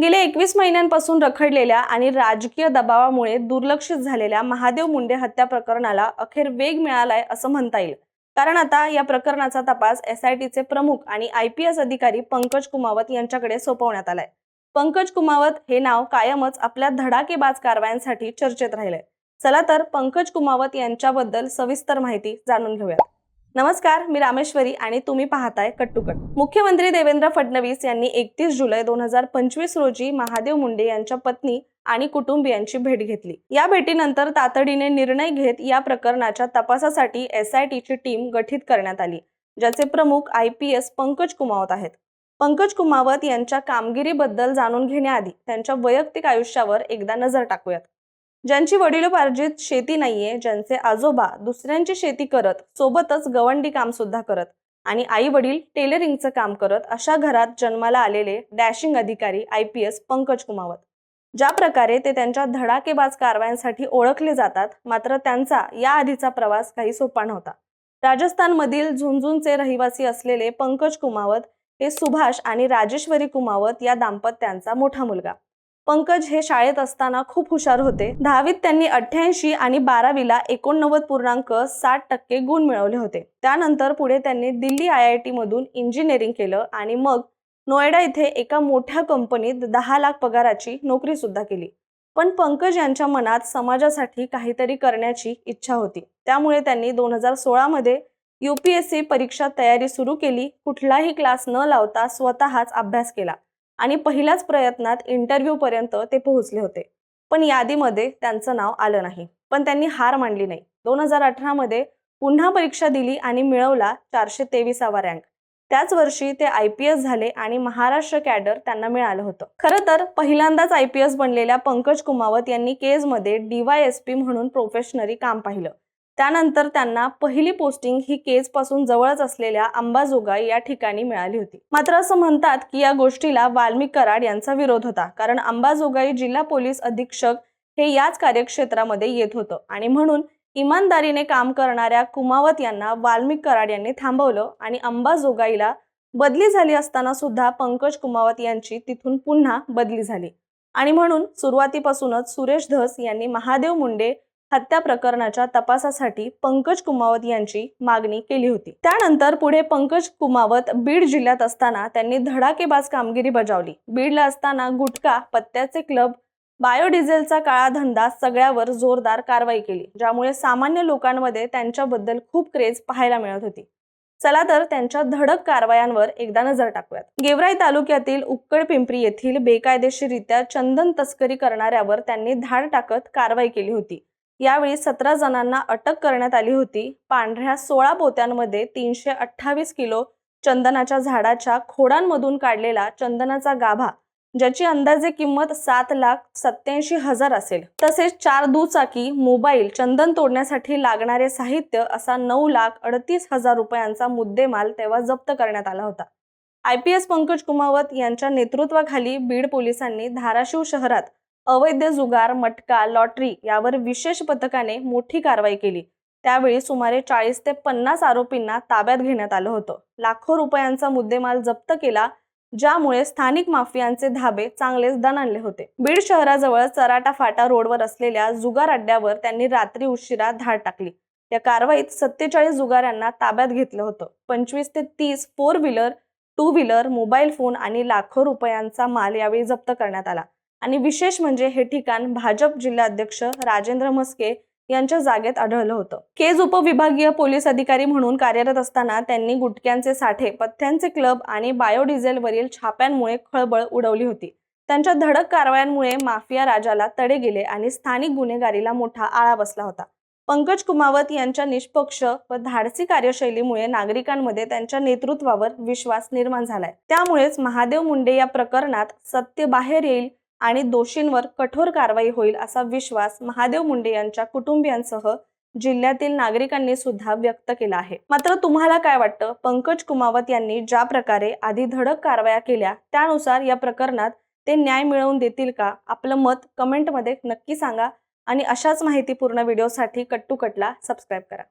गेल्या एकवीस महिन्यांपासून रखडलेल्या आणि राजकीय दबावामुळे दुर्लक्षित झालेल्या महादेव मुंडे हत्या प्रकरणाला अखेर वेग मिळालाय असं म्हणता येईल. कारण आता या प्रकरणाचा तपास एस आय प्रमुख आणि आय पी एस अधिकारी पंकज कुमावत यांच्याकडे सोपवण्यात आलाय. पंकज कुमावत हे नाव कायमच आपल्या धडाकेबाज कारवायांसाठी चर्चेत राहिलंय. चला तर पंकज कुमावत यांच्याबद्दल सविस्तर माहिती जाणून घेऊयात. नमस्कार मी रामेश्वरी आणि तुम्ही पाहताय कट्टुकट मुख्यमंत्री देवेंद्र फडणवीस यांनी एकतीस जुलै दोन हजार पंचवीस रोजी महादेव मुंडे यांच्या पत्नी आणि कुटुंबियांची भेट घेतली. या भेटीनंतर तातडीने निर्णय घेत या प्रकरणाच्या तपासासाठी एस आय टीची टीम गठीत करण्यात आली ज्याचे प्रमुख I P S Pankaj Kumawat आहेत. पंकज कुमावत यांच्या कामगिरीबद्दल जाणून घेण्याआधी त्यांच्या वैयक्तिक आयुष्यावर एकदा नजर टाकूयात. ज्यांची वडिलोपार्जित शेती नाहीये ज्यांचे आजोबा दुसऱ्यांची शेती करत सोबतच गवंडी काम सुद्धा करत आणि आई वडील टेलरिंगचं काम करत अशा घरात जन्माला आलेले डॅशिंग अधिकारी I P S Pankaj Kumawat. ज्या प्रकारे ते त्यांच्या धडाकेबाज कारवायांसाठी ओळखले जातात मात्र त्यांचा या आधीचा प्रवास काही सोपा नव्हता. राजस्थानमधील झुंझुनचे रहिवासी असलेले पंकज कुमावत हे सुभाष आणि राजेश्वरी कुमावत या दाम्पत्यांचा मोठा मुलगा. पंकज हे शाळेत असताना खूप हुशार होते. दहावीत त्यांनी अठ्ठ्याऐंशी आणि बारावीला एकोणनव्वद पूर्णांक साठ टक्के गुण मिळवले होते. त्यानंतर पुढे त्यांनी दिल्ली आय आय टी मधून इंजिनिअरिंग केलं आणि मग नोएडा इथे एका मोठ्या कंपनीत दहा लाख पगाराची नोकरी सुद्धा केली. पण पंकज यांच्या मनात समाजासाठी काहीतरी करण्याची इच्छा होती. त्यामुळे त्यांनी दोन हजार सोळामध्ये यू पी एस सी परीक्षा तयारी सुरू केली. कुठलाही क्लास न लावता स्वतःच अभ्यास केला. आणि पहिल्याच प्रयत्नात इंटरव्ह्यूपर्यंत ते पोहोचले होते. पण यादीमध्ये त्यांचं नाव आलं नाही. पण त्यांनी हार मांडली नाही. दोन हजार अठरामध्ये पुन्हा परीक्षा दिली आणि मिळवला चारशे तेविसावा रँक त्याच वर्षी ते आय पी एस झाले आणि महाराष्ट्र कॅडर त्यांना मिळालं होतं. खरं तर पहिल्यांदाच आय पी एस बनलेल्या पंकज कुमावत यांनी केजमध्ये डीवाय एस पी म्हणून प्रोफेशनरी काम पाहिलं. त्यानंतर त्यांना पहिली पोस्टिंग ही केजपासून जवळच असलेल्या अंबाजोगाई या ठिकाणी मिळाली होती. मात्र असं म्हणतात की या गोष्टीला वाल्मिक कराड यांचा विरोध होता. कारण अंबाजोगाई जिल्हा पोलीस अधीक्षक हे याच कार्यक्षेत्रामध्ये येत होतं. आणि म्हणून इमानदारीने काम करणाऱ्या कुमावत यांना वाल्मिक कराड यांनी थांबवलं आणि अंबाजोगाईला बदली झाली असताना सुद्धा पंकज कुमावत यांची तिथून पुन्हा बदली झाली. आणि म्हणून सुरुवातीपासूनच सुरेश धस यांनी महादेव मुंडे हत्या प्रकरणाच्या तपासासाठी पंकज कुमावत यांची मागणी केली होती. त्यानंतर पुढे पंकज कुमावत बीड जिल्ह्यात असताना त्यांनी धडाकेबाज कामगिरी बजावली. बीडला असताना गुटखा पत्त्याचे क्लब बायोडिझेलचा काळा धंदा सगळ्यावर जोरदार कारवाई केली ज्यामुळे सामान्य लोकांमध्ये त्यांच्याबद्दल खूप क्रेज पाहायला मिळत होती. चला तर त्यांच्या धडक कारवायांवर एकदा नजर टाकूयात. गेवराई तालुक्यातील उक्कड पिंपरी येथील बेकायदेशीरित्या चंदन तस्करी करणाऱ्यावर त्यांनी धाड टाकत कारवाई केली होती. यावेळी सतरा जणांना अटक करण्यात आली होती. पांढऱ्या सोळा पोत्यांमध्ये तीनशे अठ्ठावीस किलो चंदनाच्या झाडाच्या खोडांमधून काढलेला चंदनाचा गाभा ज्याची अंदाजे किंमत सात लाख सत्याऐंशी हजार असेल. तसेच चार दुचाकी मोबाईल चंदन तोडण्यासाठी लागणारे साहित्य असा नऊ लाख अडतीस हजार रुपयांचा मुद्देमाल तेव्हा जप्त करण्यात आला होता. I P S Pankaj Kumawat यांच्या नेतृत्वाखाली बीड पोलिसांनी धाराशिव शहरात अवैध जुगार मटका लॉटरी यावर विशेष पथकाने मोठी कारवाई केली. त्यावेळी सुमारे चाळीस ते पन्नास आरोपींना ताब्यात घेण्यात आलं होतं. लाखो रुपयांचा मुद्देमाल जप्त केला ज्यामुळे स्थानिक माफियांचे धाबे चांगलेच दणाणले होते. बीड शहराजवळ चराटा फाटा रोडवर असलेल्या जुगार अड्ड्यावर त्यांनी रात्री उशिरा धाड टाकली. या कारवाईत सत्तेचाळीस जुगाऱ्यांना ताब्यात घेतलं होतं. पंचवीस ते तीस four wheeler two wheeler mobile phone आणि लाखो रुपयांचा माल यावेळी जप्त करण्यात आला. आणि विशेष म्हणजे हे ठिकाण भाजप जिल्हाध्यक्ष राजेंद्र मस्के यांच्या जागेत आढळलं होतं. केज उपविभागीय पोलीस अधिकारी म्हणून कार्यरत असताना त्यांनी गुटख्यांचे साठे पथ्यांचे क्लब आणि बायोडिझेलवरील छाप्यांमुळे खळबळ उडवली होती. त्यांच्या धडक कारवायांमुळे माफिया राजाला तडे गेले आणि स्थानिक गुन्हेगारीला मोठा आळा बसला होता. पंकज कुमावत यांच्या निष्पक्ष व धाडसी कार्यशैलीमुळे नागरिकांमध्ये त्यांच्या नेतृत्वावर विश्वास निर्माण झालाय. त्यामुळेच महादेव मुंडे या प्रकरणात सत्य बाहेर येईल आणि दोषींवर कठोर कारवाई होईल असा विश्वास महादेव मुंडे यांच्या कुटुंबियांसह जिल्ह्यातील नागरिकांनी सुद्धा व्यक्त केला आहे. मात्र तुम्हाला काय वाटतं? पंकज कुमावत यांनी ज्या प्रकारे आधी धडक कारवाया केल्या त्यानुसार या प्रकरणात ते न्याय मिळवून देतील का? आपलं मत कमेंटमध्ये नक्की सांगा आणि अशाच माहितीपूर्ण व्हिडिओसाठी कट्टू कटला सबस्क्राईब करा.